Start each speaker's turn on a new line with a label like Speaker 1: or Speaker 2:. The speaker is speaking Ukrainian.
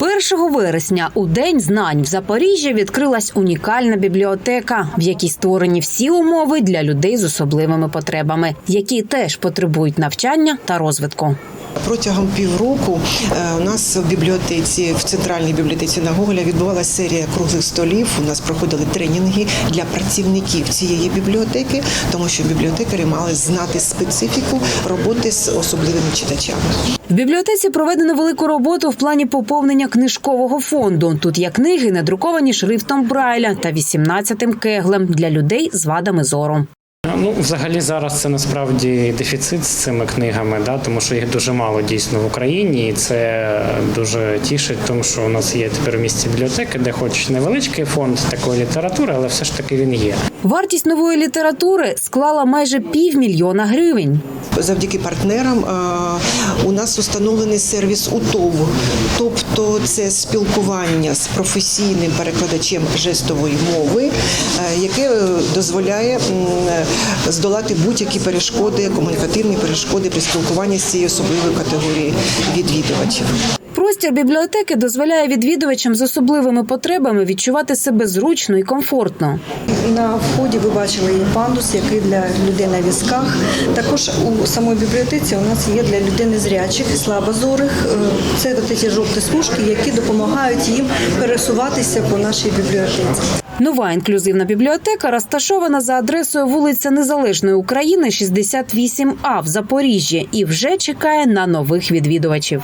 Speaker 1: 1 вересня у день знань в Запоріжжі відкрилась унікальна бібліотека, в якій створені всі умови для людей з особливими потребами, які теж потребують навчання та розвитку.
Speaker 2: Протягом півроку е, у нас в бібліотеці, в центральній бібліотеці на Гоголя відбувалася серія круглих столів. У нас проходили тренінги для працівників цієї бібліотеки, тому що бібліотекарі мали знати специфіку роботи з особливими читачами.
Speaker 1: В бібліотеці проведено велику роботу в плані поповнення книжкового фонду. Тут є книги, надруковані шрифтом Брайля та 18-тим кеглем для людей з вадами зору.
Speaker 3: Ну, взагалі зараз це насправді дефіцит з цими книгами, да, тому що їх дуже мало дійсно в Україні, і це дуже тішить, тому що у нас є тепер в місті бібліотеки, де хоч невеличкий фонд такої літератури, але все ж таки він є.
Speaker 1: Вартість нової літератури склала майже півмільйона гривень.
Speaker 2: Завдяки партнерам е, у нас установлений сервіс УТОВ, тобто це спілкування з професійним перекладачем жестової мови, е, яке е, дозволяє здолати будь-які перешкоди, комунікативні перешкоди при спілкуванні з цією особливою категорією відвідувачів.
Speaker 1: Простір бібліотеки дозволяє відвідувачам з особливими потребами відчувати себе зручно і комфортно.
Speaker 4: На вході ви бачили є пандус, який для людей на візках. Також у самій бібліотеці у нас є для людини зрячих, слабозорих. Е, Це от ці жовті смужки, які допомагають їм пересуватися по нашій бібліотеці.
Speaker 1: Нова інклюзивна бібліотека розташована за адресою вулиця Незалежної України, 68А в Запоріжжі, і вже чекає на нових відвідувачів.